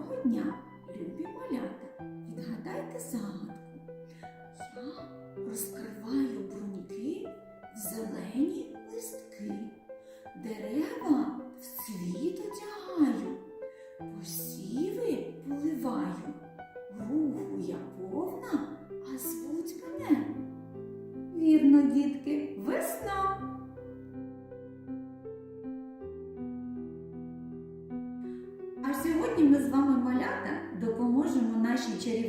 Доброго дня, любі малята! Відгадайте загадку. Я розкриваю бруньки в зелені листки, дерева в світ одягаю, посіви поливаю, руху я повна, а звуть мене. Вірно, дітки, весна.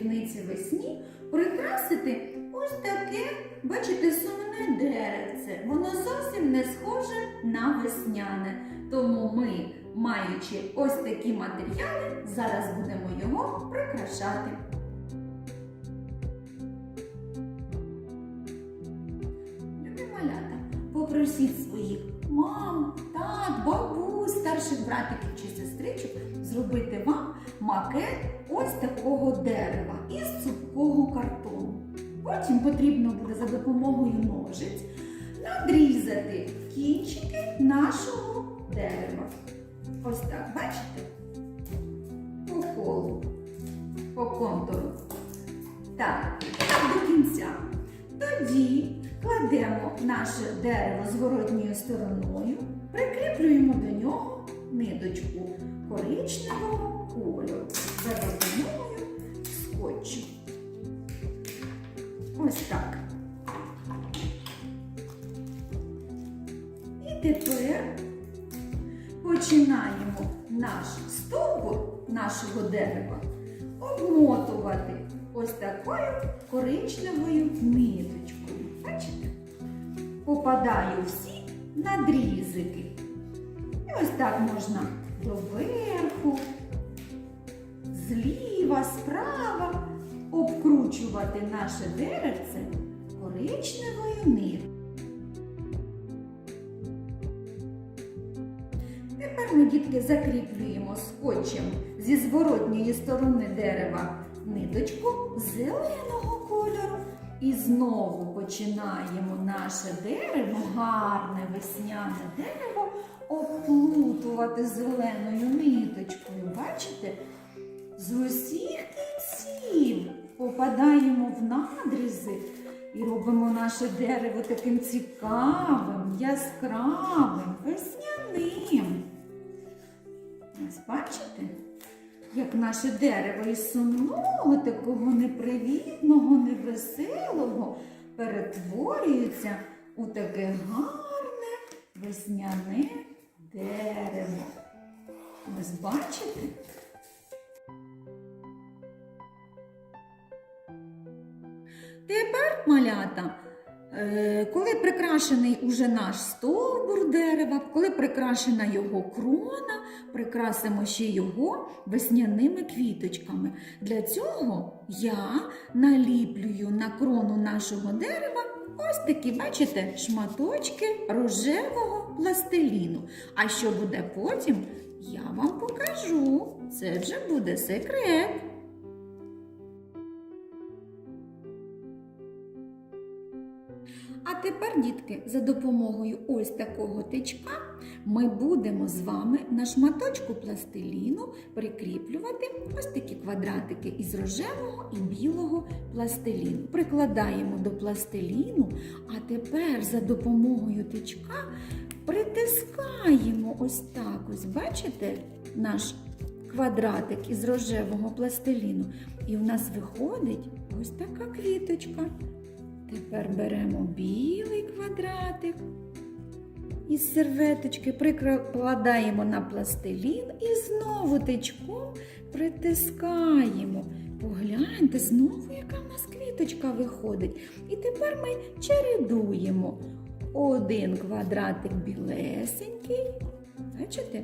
Чарівниці весні прикрасити ось таке, бачите, сумне деревце. Воно зовсім не схоже на весняне. Тому ми, маючи ось такі матеріали, зараз будемо його прикрашати. Любі малята, попросіть своїх мам, тат, бабусь, старших братиків чи сестричок зробити вам макет ось такого дерева із цупкого картону. Потім потрібно буде за допомогою ножиць надрізати кінчики нашого дерева. Ось так, бачите? Кладемо наше дерево зворотньою стороною, прикріплюємо до нього ниточку коричневого кольору за допомогою скотчу. Ось так. І тепер починаємо наш стовбур нашого дерева обмотувати ось такою коричневою ниточкою. Бачите? Попадаю всі надрізики. І ось так можна доверху, зліва, справа обкручувати наше деревце коричневою ниткою. Тепер ми, дітки, закріплюємо скотчем зі зворотньої сторони дерева ниточку зеленого кольору. І знову починаємо наше дерево, гарне весняне дерево, оплутувати зеленою ниточкою. Бачите? З усіх кінців попадаємо в надрізи і робимо наше дерево таким цікавим, яскравим, весняним. Бачите, як наше дерево із сумного, такого непривітного, невеселого перетворюється у таке гарне весняне дерево. Ось бачите? Тепер, малята, коли прикрашений уже наш стовбур дерева, коли прикрашена його крона, прикрасимо ще його весняними квіточками. Для цього я наліплюю на крону нашого дерева ось такі, бачите, шматочки рожевого пластиліну. А що буде потім, я вам покажу. Це вже буде секрет. Тепер, дітки, за допомогою ось такого тичка ми будемо з вами на шматочку пластиліну прикріплювати ось такі квадратики із рожевого і білого пластиліну. Прикладаємо до пластиліну, а тепер за допомогою тичка притискаємо ось так. Ось, бачите, наш квадратик із рожевого пластиліну. І у нас виходить ось така квіточка. Тепер беремо білий квадратик із серветочки, прикладаємо на пластилін і знову тичком притискаємо. Погляньте, знову яка в нас квіточка виходить. І тепер ми чередуємо один квадратик білесенький. Бачите?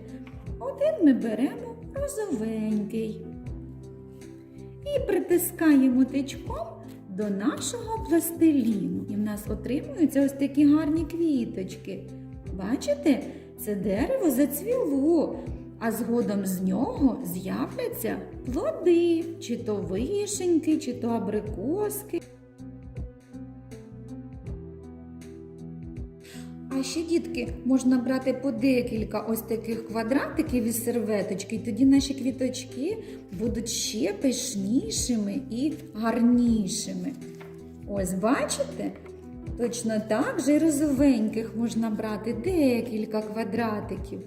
Один ми беремо розовенький. І притискаємо тичком до нашого пластиліну. І в нас отримуються ось такі гарні квіточки. Бачите, це дерево зацвіло, а згодом з нього з'являться плоди, чи то вишеньки, чи то абрикоски. А ще, дітки, можна брати по декілька ось таких квадратиків із серветочки, і тоді наші квіточки будуть ще пишнішими і гарнішими. Ось бачите? Точно так же і розовеньких можна брати декілька квадратиків.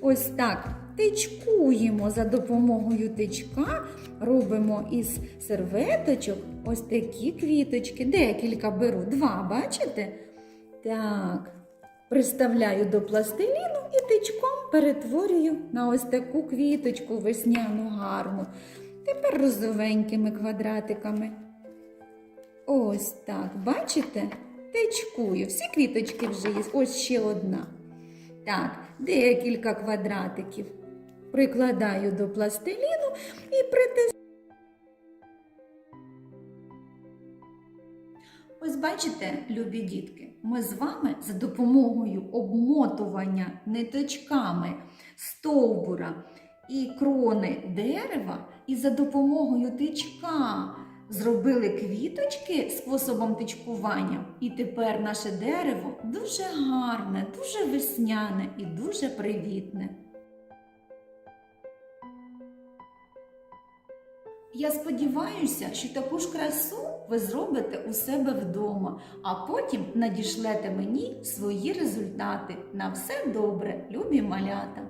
Ось так тичкуємо за допомогою тичка, робимо із серветочок ось такі квіточки. Декілька беру, два, бачите? Так, приставляю до пластиліну і тичком перетворюю на ось таку квіточку весняну гарну. Тепер розовенькими квадратиками. Ось так, бачите? Тичкую. Всі квіточки вже є. Ось ще одна. Так, декілька квадратиків. Прикладаю до пластиліну і притискаю. Ось бачите, любі дітки, ми з вами за допомогою обмотування ниточками стовбура і крони дерева, і за допомогою тичка зробили квіточки способом тичкування. І тепер наше дерево дуже гарне, дуже весняне і дуже привітне. Я сподіваюся, що таку ж красу ви зробите у себе вдома, а потім надішлете мені свої результати. На все добре, любі малята!